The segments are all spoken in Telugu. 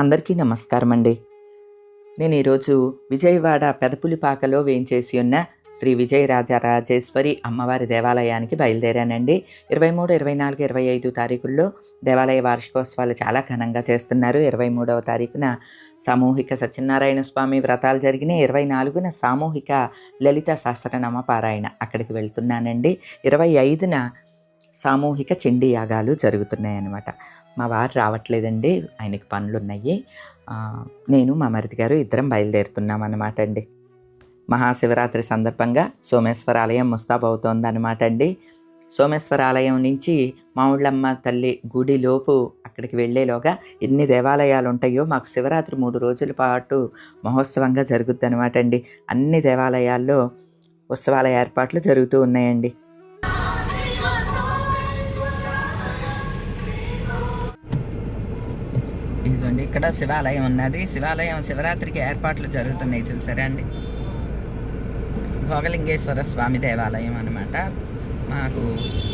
అందరికీ నమస్కారం అండి నేను ఈరోజు విజయవాడ పెదపులిపాకలో వేయించేసి ఉన్న శ్రీ విజయరాజ రాజేశ్వరి అమ్మవారి దేవాలయానికి బయలుదేరానండి. ఇరవై మూడు ఇరవై నాలుగు ఇరవై ఐదు తారీఖుల్లో దేవాలయ వార్షికోత్సవాలు చాలా ఘనంగా చేస్తున్నారు. ఇరవై మూడవ తారీఖున సామూహిక సత్యనారాయణ స్వామి వ్రతాలు జరిగిన ఇరవై నాలుగున సామూహిక లలిత సహస్రనామ పారాయణ అక్కడికి వెళ్తున్నానండి. ఇరవై ఐదున సామూహిక చండీ యాగాలు జరుగుతున్నాయి అన్నమాట మా వారు రావట్లేదండి ఆయనకి పనులు ఉన్నాయి నేను మా మరిది గారు ఇద్దరం బయలుదేరుతున్నాం అన్నమాట అండి మహాశివరాత్రి సందర్భంగా సోమేశ్వర ఆలయం ముస్తాబవుతోంది అనమాట అండి సోమేశ్వర ఆలయం నుంచి మావుళ్ళమ్మ తల్లి గుడిలోపు అక్కడికి వెళ్ళేలోగా ఎన్ని దేవాలయాలు ఉంటాయో మాకు శివరాత్రి మూడు రోజుల పాటు మహోత్సవంగా జరుగుద్ది అనమాట అండి అన్ని దేవాలయాల్లో ఉత్సవాల ఏర్పాట్లు జరుగుతూ ఉన్నాయండి. ఇదిగోండి ఇక్కడ శివాలయం ఉన్నది. శివాలయం శివరాత్రికి ఏర్పాట్లు జరుగుతున్నాయి చూసారా అండి? భోగలింగేశ్వర స్వామి దేవాలయం అనమాట మాకు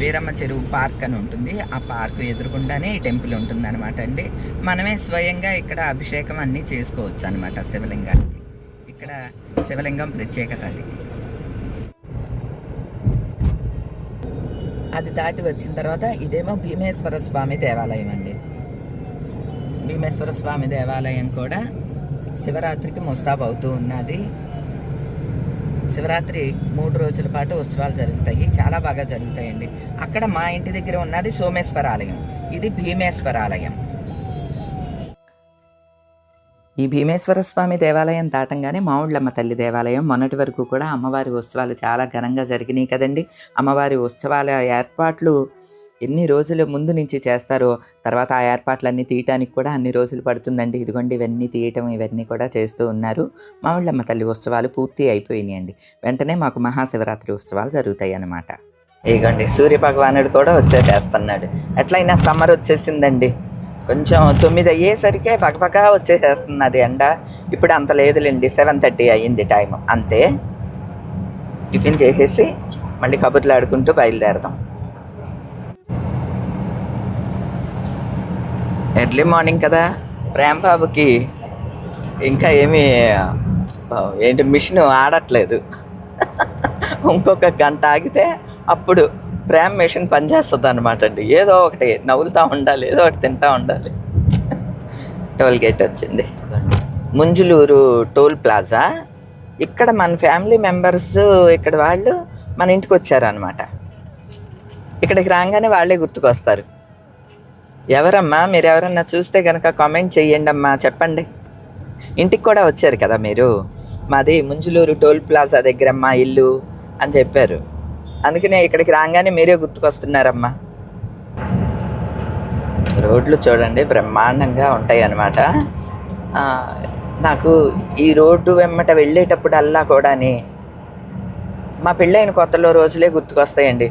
వీరమ్మ చెరువు పార్క్ అని ఉంటుంది. ఆ పార్క్ ఎదురుగుండానే ఈ టెంపుల్ ఉంటుంది అనమాట అండి. మనమే స్వయంగా ఇక్కడ అభిషేకం అన్నీ చేసుకోవచ్చు అనమాట శివలింగానికి. ఇక్కడ శివలింగం ప్రత్యేకత అది. అది దాటి వచ్చిన తర్వాత ఇదేమో భీమేశ్వర స్వామి దేవాలయం అండి. భీమేశ్వర స్వామి దేవాలయం కూడా శివరాత్రికి ముస్తాబ్ అవుతూ ఉన్నది. శివరాత్రి మూడు రోజుల పాటు ఉత్సవాలు జరుగుతాయి. చాలా బాగా జరుగుతాయండి. అక్కడ మా ఇంటి దగ్గర ఉన్నది సోమేశ్వర ఆలయం ఇది భీమేశ్వర ఆలయం ఈ భీమేశ్వర స్వామి దేవాలయం దాటంగానే మావుళ్ళమ్మ తల్లి దేవాలయం. మొన్నటి వరకు కూడా అమ్మవారి ఉత్సవాలు చాలా ఘనంగా జరిగినాయి కదండి. అమ్మవారి ఉత్సవాల ఏర్పాట్లు ఎన్ని రోజుల ముందు నుంచి చేస్తారో తర్వాత ఆ ఏర్పాట్లన్నీ తీయటానికి కూడా అన్ని రోజులు పడుతుందండి. ఇదిగోండి ఇవన్నీ తీయటం ఇవన్నీ కూడా చేస్తూ ఉన్నారు. మావుళ్ళమ్మ తల్లి ఉత్సవాలు పూర్తి అయిపోయినాయండి. వెంటనే మాకు మహాశివరాత్రి ఉత్సవాలు జరుగుతాయి అన్నమాట. ఇదిగోండి సూర్య భగవానుడు కూడా వచ్చేసేస్తున్నాడు ఎట్లయినా సమ్మర్ వచ్చేసిందండి. కొంచెం తొమ్మిది అయ్యేసరికే పగపగా వచ్చేసేస్తున్నది ఎండ. ఇప్పుడు అంత లేదులేండి సెవెన్ థర్టీ అయ్యింది టైం అంతే. టిఫిన్ చేసేసి మళ్ళీ కబుర్లు ఆడుకుంటూ బయలుదేరదాం. ఎర్లీ మార్నింగ్ కదా. ప్రేమ్ బాబుకి ఇంకా ఏమీ ఏంటి మిషన్ ఆడట్లేదు. ఇంకొక గంట ఆగితే అప్పుడు ప్రేమ్ మిషన్ పనిచేస్తుంది అనమాట అండి. ఏదో ఒకటి నవ్వులుతూ ఉండాలి ఏదో ఒకటి తింటూ ఉండాలి. టోల్ గేట్ వచ్చింది. Munjuluru toll plaza. ఇక్కడ మన ఫ్యామిలీ మెంబర్స్ ఇక్కడ వాళ్ళు మన ఇంటికి వచ్చారనమాట ఇక్కడికి రాగానే వాళ్ళే గుర్తుకొస్తారు. ఎవరమ్మా? మీరు ఎవరన్నా చూస్తే కనుక కామెంట్ చేయండి అమ్మా చెప్పండి. ఇంటికి కూడా వచ్చారు కదా మీరు? మాది ముంజులూరు టోల్ ప్లాజా దగ్గర అమ్మా ఇల్లు అని చెప్పారు. అందుకనే ఇక్కడికి రాగానే మీరే గుర్తుకొస్తున్నారమ్మా. రోడ్లు చూడండి బ్రహ్మాండంగా ఉంటాయి అన్నమాట. నాకు ఈ రోడ్డు వెమ్మట వెళ్ళేటప్పుడల్లా కూడాని మా పెళ్ళైన కొత్తలో రోజులే గుర్తుకొస్తాయండి.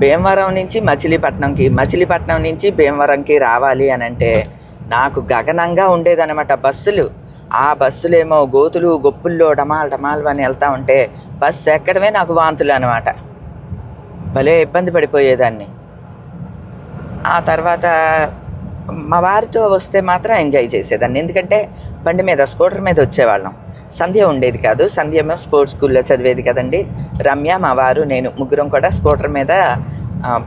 భీమవరం నుంచి మచిలీపట్నంకి మచిలీపట్నం నుంచి భీమవరంకి రావాలి అని అంటే నాకు గగనంగా ఉండేదనమాట బస్సులు. ఆ బస్సులేమో గోతులు గొప్పుల్లో డమాల్ డమాల్ అని వెళ్తా ఉంటే బస్సు ఎక్కడమే నాకు వాంతులు అనమాట భలే ఇబ్బంది పడిపోయేదాన్ని. ఆ తర్వాత మా వారితో వస్తే మాత్రం ఎంజాయ్ చేసేదాన్ని. ఎందుకంటే బండి మీద స్కూటర్ మీద వచ్చేవాళ్ళం. సంధ్య ఉండేది కాదు. సంధ్య ఏమో స్పోర్ట్స్ స్కూల్లో చదివేది కదండి. రమ్య మా వారు నేను ముగ్గురం కూడా స్కూటర్ మీద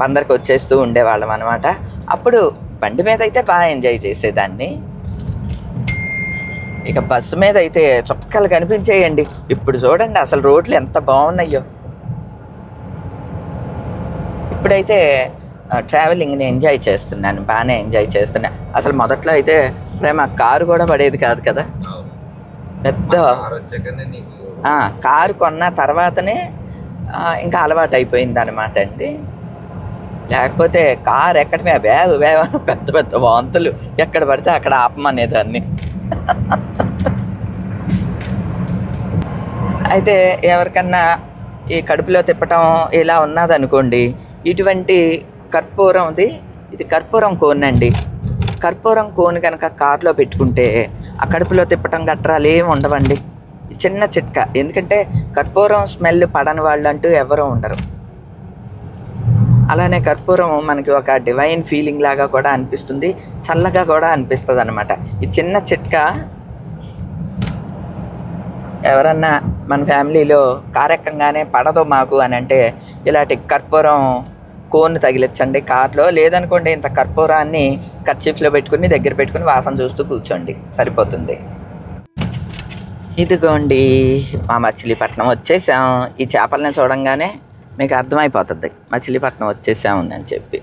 పందరికి వచ్చేస్తూ ఉండేవాళ్ళం అనమాట అప్పుడు బండి మీద అయితే బాగా ఎంజాయ్ చేసేదాన్ని. ఇక బస్సు మీద అయితే చొక్కలు కనిపించేయండి. ఇప్పుడు చూడండి అసలు రోడ్లు ఎంత బాగున్నాయో. ఇప్పుడైతే ట్రావెలింగ్ని ఎంజాయ్ చేస్తున్నాను. బాగానే ఎంజాయ్ చేస్తున్నా. అసలు మొదట్లో అయితే ప్రేమ కారు కూడా పడేది కాదు కదా. పెద్ద కారు కొన్న తర్వాతనే ఇంకా అలవాటు అయిపోయింది అనమాట అండి. లేకపోతే కారు ఎక్కడమే వేగ వేగ పెద్ద పెద్ద వాంతులు ఎక్కడ పడితే అక్కడ ఆపమనేదాన్ని. అయితే ఎవరికన్నా ఈ కడుపులో తిప్పటం ఇలా ఉన్నదనుకోండి ఇటువంటి కర్పూరంది ఇది కర్పూరం కోన్ అండి కర్పూరం కోన్ కనుక కారులో పెట్టుకుంటే ఆ కడుపులో తిప్పటం గట్రాలు ఏమి ఉండవండి. చిన్న చిట్కా. ఎందుకంటే కర్పూరం స్మెల్ పడని వాళ్ళు అంటూ ఎవరూ ఉండరు. అలానే కర్పూరం మనకి ఒక డివైన్ ఫీలింగ్ లాగా కూడా అనిపిస్తుంది. చల్లగా కూడా అనిపిస్తుంది అనమాట ఈ చిన్న చిట్కా ఎవరన్నా మన ఫ్యామిలీలో కారెక్కంగానే పడదు మాకు అని అంటే ఇలాంటి కర్పూరం కోన్ తగిలించండి కార్లో లేదనుకోండి ఇంత కర్పూరాన్ని కర్చీఫ్లో పెట్టుకుని దగ్గర పెట్టుకుని వాసన చూస్తూ కూర్చోండి. సరిపోతుంది. ఇదిగోండి మా మచిలీపట్నం వచ్చేసాం. ఈ చేపల్ని చూడంగానే మీకు అర్థమైపోతుంది. మచిలీపట్నం వచ్చేసాం అని చెప్పి.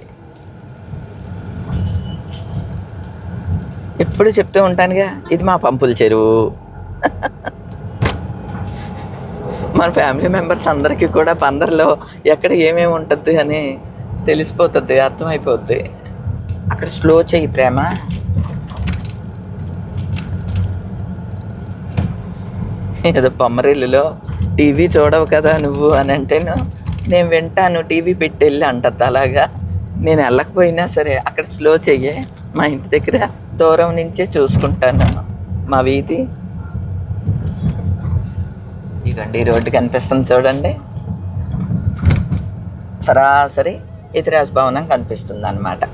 ఎప్పుడు చెప్తూ ఉంటానుగా ఇది మా పంపుల చెరువు. మన ఫ్యామిలీ మెంబర్స్ అందరికీ కూడా పందరిలో ఎక్కడ ఏమేమి ఉంటుంది అని తెలిసిపోతుంది అర్థమైపోద్ది. అక్కడ స్లో చెయ్యి ప్రేమ. ఏదో బొమ్మరిల్లులో టీవీ చూడవు కదా నువ్వు అని అంటేను నేను వింటాను టీవీ పెట్టి వెళ్ళి అంటది అలాగా. నేను వెళ్ళకపోయినా సరే అక్కడ స్లో చెయ్యి మా ఇంటి దగ్గర దూరం నుంచే చూసుకుంటాను మా వీధి. ఇదిగోండి ఈ రోడ్డు కనిపిస్తుంది చూడండి. సరాసరి ఇతిరాజ్ భవనం కనిపిస్తుంది అనమాట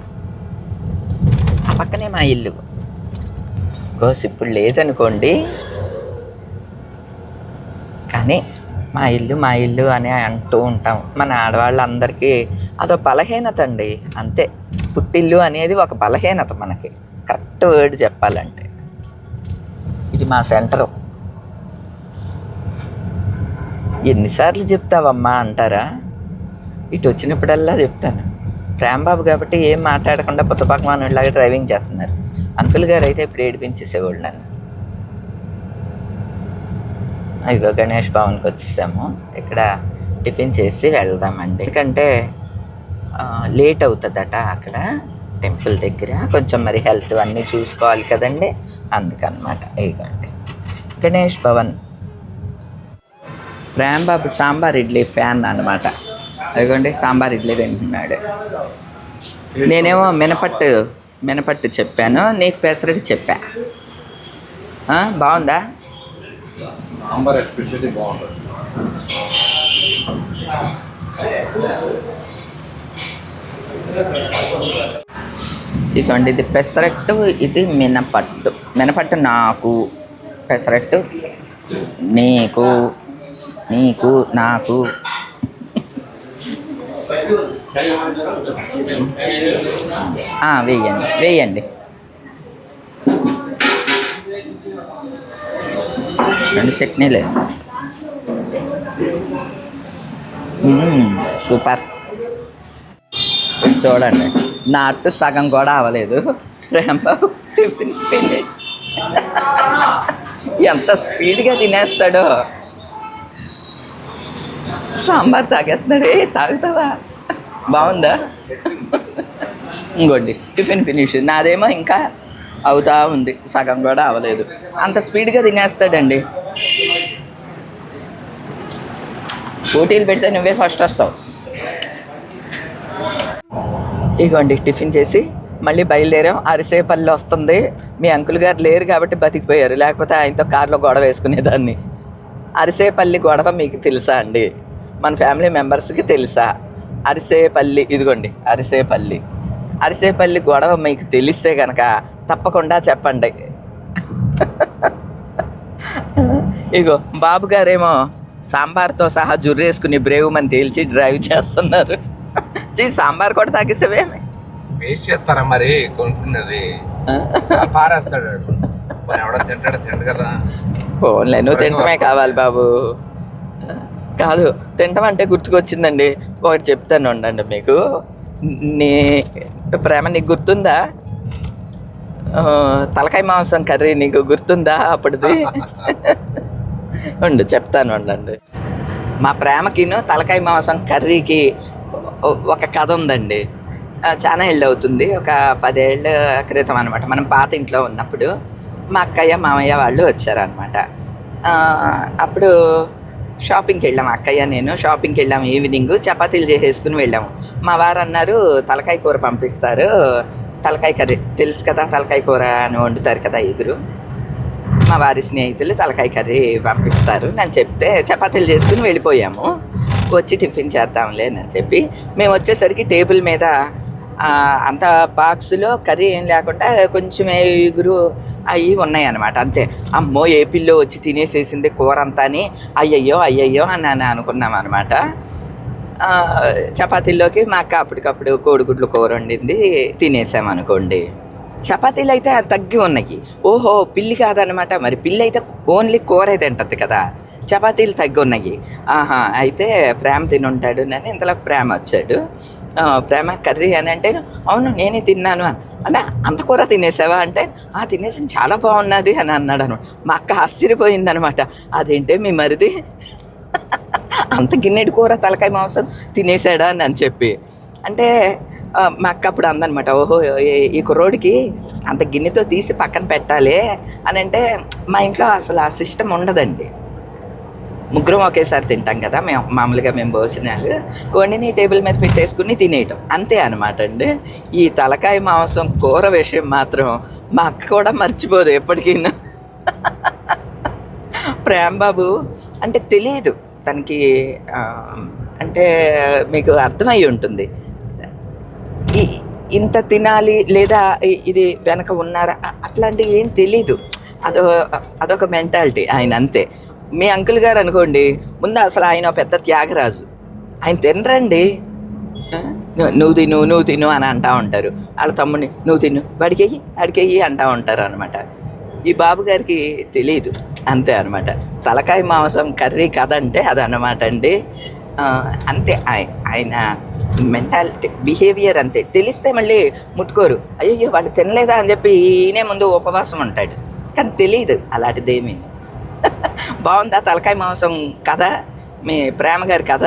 ఆ పక్కనే మా ఇల్లు. కోర్స్ ఇప్పుడు లేదనుకోండి. కానీ మా ఇల్లు మా ఇల్లు అని అంటూ ఉంటాం. మన ఆడవాళ్ళందరికీ అదో బలహీనత అండి. అంతే. పుట్టిల్లు అనేది ఒక బలహీనత మనకి. కరెక్ట్ వర్డ్ చెప్పాలంటే. ఇది మా సెంటరు. ఎన్నిసార్లు చెప్తావమ్మా అంటారా? ఇటు వచ్చినప్పుడల్లా చెప్తాను. రాంబాబు కాబట్టి ఏం మాట్లాడకుండా కొత్త డ్రైవింగ్ చేస్తున్నారు. అంకుల్ గారు అయితే ఇప్పుడు ఏడిపించేసేవాళ్ళు నన్ను. ఇదిగో గణేష్ భవన్కి వచ్చేసాము. ఇక్కడ టిఫిన్ చేసి వెళ్దామండి. ఎందుకంటే లేట్ అవుతుందట అక్కడ టెంపుల్ దగ్గర. కొంచెం మరి హెల్త్ అన్నీ చూసుకోవాలి కదండి. అందుకనమాట. ఇదిగోండి. గణేష్ భవన్. రాంబాబు సాంబార్ ఇడ్లీ ఫ్యాన్ అనమాట అదిగోండి సాంబార్ ఇడ్లీ తింటున్నాడు. నేనేమో మినపట్టు మినపట్టు చెప్పాను నీకు పెసరట్టు చెప్పా. బాగుందా? సాంబార్ ఎస్పెషల్లీ బాగుంటుంది. ఇదిగోండి ఇది పెసరట్టు ఇది మినపట్టు. మినపట్టు నాకు పెసరట్టు నీకు నీకు నాకు. వేయండి వేయండి. రెండు చట్నీలు వేసుకో. సూపర్. చూడండి నా అట్టు సగం కూడా అవ్వలేదు. ప్రేమబాబు టిఫిన్ ఫినిష్ ఎంత స్పీడ్గా తినేస్తాడో. సాంబార్ తాగేస్తున్నాడు. తాగుతావా? బాగుందా? ఇంకోండి టిఫిన్ ఫినిష్. నాదేమో ఇంకా అవుతా ఉంది. సగం కూడా అవ్వలేదు. అంత స్పీడ్గా తినేస్తాడండి. పోటీలు పెడితే నువ్వే ఫస్ట్ వస్తావు. ఇగోండి టిఫిన్ చేసి మళ్ళీ బయలుదేరాం. అరిసేపల్లి వస్తుంది. మీ అంకుల్ గారు లేరు కాబట్టి బతికిపోయారు. లేకపోతే ఆయనతో కారులో గొడవ వేసుకునేదాన్ని. అరిసేపల్లి గొడవ మీకు తెలుసా అండి? మన ఫ్యామిలీ మెంబర్స్కి తెలుసా? అరిసేపల్లి ఇదిగోండి అరిసేపల్లి. అరిసేపల్లి గొడవ మీకు తెలిస్తే కనుక తప్పకుండా చెప్పండి. ఇగో బాబు గారేమో సాంబార్తో సహా జుర్రేసుకుని బ్రేవ్ మని తేల్చి డ్రైవ్ చేస్తున్నారు. చీ సాంబార్ కూడా తాగేసేవేమి వేస్ట్ చేస్తారా మరి? కొనుక్కున్నది. ఆ? పారేస్తాడు ఎవడో తింటాడు తిండు కదా. పోన్లే నువ్వు తింటమే కావాలి బాబు. కాదు తింటామంటే గుర్తుకొచ్చిందండి. ఒకటి చెప్తాను ఉండండి మీకు. నీ ప్రేమ నీకు గుర్తుందా? తలకాయ మాంసం కర్రీ నీకు గుర్తుందా అప్పటిది? ఉండు చెప్తాను ఉండండి. మా ప్రేమకిను తలకాయ మాంసం కర్రీకి ఒక కథ ఉందండి. చాలా ఏళ్ళు అవుతుంది. ఒక పదేళ్ళ క్రితం అనమాట మనం పాత ఇంట్లో ఉన్నప్పుడు మా అక్కయ్య మామయ్య వాళ్ళు వచ్చారనమాట అప్పుడు షాపింగ్కి వెళ్ళాము అక్కయ్య నేను. షాపింగ్కి వెళ్ళాము ఈవినింగ్. చపాతీలు చేసేసుకుని వెళ్ళాము. మా వారు అన్నారు తలకాయ కూర పంపిస్తారు. తలకాయ కర్రీ తెలుసు కదా తలకాయ కూర అని వండుతారు కదా ఎగురు మా వారి స్నేహితులు తలకాయ కర్రీ పంపిస్తారు. నేను చెప్తే చపాతీలు చేసుకుని వెళ్ళిపోయాము. వచ్చి టిఫిన్ చేద్దాంలే అని చెప్పి. మేము వచ్చేసరికి టేబుల్ మీద అంత బాక్స్లో కర్రీ ఏం లేకుండా కొంచెం ఎగురు అవి ఉన్నాయి అనమాట అంతే. అమ్మో ఏ పిల్లో వచ్చి తినేసేసింది కూర అంతా అని అయ్యయ్యో అయ్యయ్యో అని అని అనుకున్నాం అనమాట చపాతీల్లోకి మా అక్క అప్పటికప్పుడు కోడిగుడ్లు కూర వండింది తినేసాం అనుకోండి చపాతీలు అయితే తగ్గి ఉన్నాయి. ఓహో పిల్లి కాదనమాట మరి పిల్లి అయితే ఓన్లీ కూర తింటుంది కదా. చపాతీలు తగ్గి ఉన్నాయి. ఆహా అయితే ప్రేమ తిని ఉంటాడు అని ఇంతలో ప్రేమ వచ్చాడు. ప్రేమ కర్రీ అని అంటే అవును నేనే తిన్నాను అని. అంటే అంత కూర తినేసావా? అంటే ఆ తినేసాను చాలా బాగున్నది అని అన్నాడు అనమాట. మా అక్క ఆశ్చర్యపోయింది అనమాట అదేంటే మీ మరిది అంత గిన్నెడు కూర తలకాయ మాంసం తినేసాడా? అని అని చెప్పి. అంటే మా అక్క అప్పుడు అందనమాట. ఓహో ఈ కుర్రోడికి అంత గిన్నెతో తీసి పక్కన పెట్టాలి అని అంటే మా ఇంట్లో అసలు ఆ సిస్టమ్ ఉండదండి. ముగ్గురం ఒకేసారి తింటాం కదా మేము మామూలుగా మేము భోజనాలు. వండిని టేబుల్ మీద పెట్టేసుకుని తినేయటం. అంతే అనమాట అండి. ఈ తలకాయ మాంసం కూర విషయం మాత్రం మా అక్క కూడా మర్చిపోదు ఎప్పటికైనా. ప్రేమ్బాబు అంటే తెలియదు తనకి అంటే మీకు అర్థమై ఉంటుంది. ఈ- ఇంత తినాలి లేదా ఇది వెనక ఉన్నారా? అట్లాంటివి ఏం తెలీదు. అదో అదొక మెంటాలిటీ ఆయన అంతే. మీ అంకుల్ గారు అనుకోండి ముందు అసలు ఆయన పెద్ద త్యాగరాజు. ఆయన తినరండి? నువ్వు తిను నువ్వు తిను అని అంటా ఉంటారు. వాళ్ళ తమ్ముడిని నువ్వు తిను వాడికెయ్యి వాడికెయ్యి అంటా ఉంటారు అనమాట ఈ బాబు గారికి తెలియదు అంతే అనమాట తలకాయ మాంసం కర్రీ కదంటే అది అనమాట అండి అంతే ఆయ- ఆయన మెంటాలిటీ బిహేవియర్ అంతే. తెలిస్తే మళ్ళీ ముట్టుకోరు. అయ్యో వాళ్ళు తినలేదా? అని చెప్పి ఈయనే ముందు ఉపవాసం ఉంటాడు. కానీ తెలియదు అలాంటిదేమీ. బాగుందా తలకాయ మాంసం కథ? మీ ప్రేమ గారి కథ?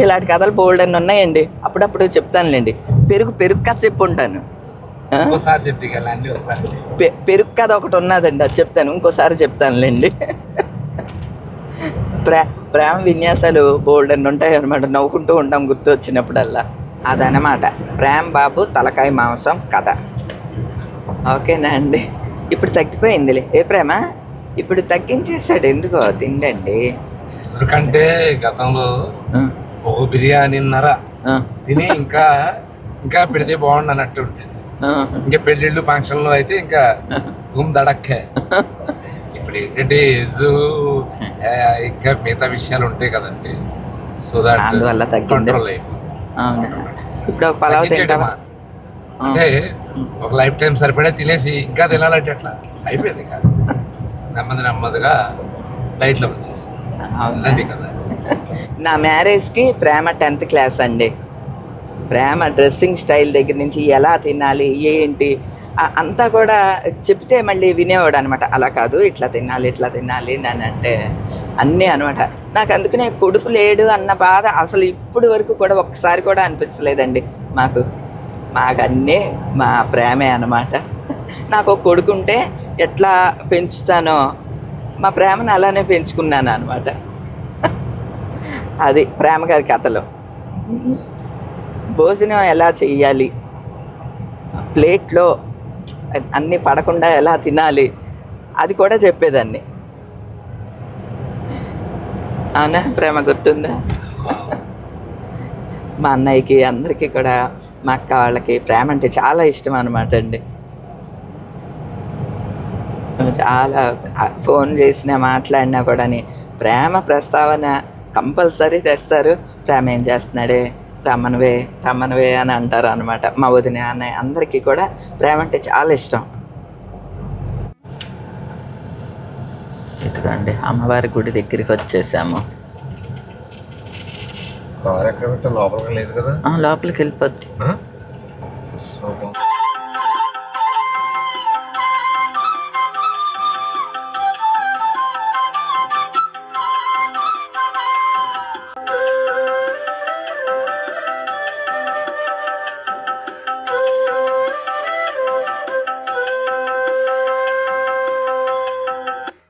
ఇలాంటి కథలు బోల్డ్ అని ఉన్నాయండి. అప్పుడప్పుడు చెప్తానులేండి. పెరుగు పెరుగు కథ చెప్పుంటాను. ఆ? ఒకసారి చెప్తే కదా అన్ని ఒకసారి పె- పెరుగు కథ ఒకటి ఉన్నదండి అది చెప్తాను. ఇంకోసారి చెప్తానులేండి. ప్రే ప్రేమ విన్యాసాలు బోల్డ్ అని ఉంటాయి అనమాట నవ్వుకుంటూ ఉంటాం గుర్తు వచ్చినప్పుడల్లా అదనమాట ప్రేమ్ బాబు తలకాయ మాంసం కథ. ఓకేనా అండి? ఇప్పుడు తగ్గిపోయిందిలే. ఏ ప్రేమ? ఇప్పుడు తగ్గించేసాడు ఎందుకో? తిండండి. ఎందుకంటే గతంలో ఒక బిర్యానీన్నర తిని ఇంకా ఇంకా పెడితే బాగుండు అన్నట్టు ఉంటుంది ఆ. ఇంకా పెళ్ళిళ్ళు ఫంక్షన్లు అయితే ఇంకా తుమ్ దడక్కే. ఇప్పుడు ఏంటంటే ఏజ్ ఇంకా మిగతా విషయాలు ఉంటాయి కదండి. సో దట్ అందువల్ల తగ్గింది. కంట్రోల్ అయిపోతుంది. ఇప్పుడు ఒక పలావ్. అంటే ఒక లైఫ్ టైం సరిపడే తినేసి ఇంకా తినాలంటే అట్లా అయిపోయింది కాదు నెమ్మది నెమ్మదిగా డైట్లో వచ్చేసి. అవునండి కదా. నా మ్యారేజ్కి ప్రేమ టెన్త్ క్లాస్ అండి. ప్రేమ డ్రెస్సింగ్ స్టైల్ దగ్గర నుంచి ఎలా తినాలి ఏంటి అంతా కూడా చెప్తే మళ్ళీ వినేవాడు అనమాట అలా కాదు ఇట్లా తినాలి ఇట్లా తినాలి అని అంటే అన్నీ అనమాట నాకు అందుకనే కొడుకు లేడు అన్న బాధ అసలు ఇప్పుడు వరకు కూడా ఒక్కసారి కూడా అనిపించలేదండి మాకు. మాకు అన్నీ మా ప్రేమే అనమాట నాకు ఒక కొడుకు ఉంటే ఎట్లా పెంచుతానో మా ప్రేమను అలానే పెంచుకున్నాను అనమాట అది ప్రేమ గారి కథలో. భోజనం ఎలా చెయ్యాలి? ప్లేట్లో అన్నీ పడకుండా ఎలా తినాలి? అది కూడా చెప్పేదాన్ని. అవునా? ప్రేమ గుర్తుందా? మా అన్నయ్యకి అందరికీ కూడా మా అక్క వాళ్ళకి ప్రేమ అంటే చాలా ఇష్టం అనమాట అండి. చాలా ఫోన్ చేసినా మాట్లాడినా కూడాని ప్రేమ ప్రస్తావన కంపల్సరీ తెస్తారు. ప్రేమ ఏం చేస్తున్నాడే? రమణవే రమణవే అని అంటారు అనమాట మా వదిన అన్నయ్య అందరికీ కూడా ప్రేమ అంటే చాలా ఇష్టం. ఇదిగోండి అమ్మవారి గుడి దగ్గరికి వచ్చేసాము. లోపలికి లేదు కదా లోపలికి వెళ్ళిపోద్ది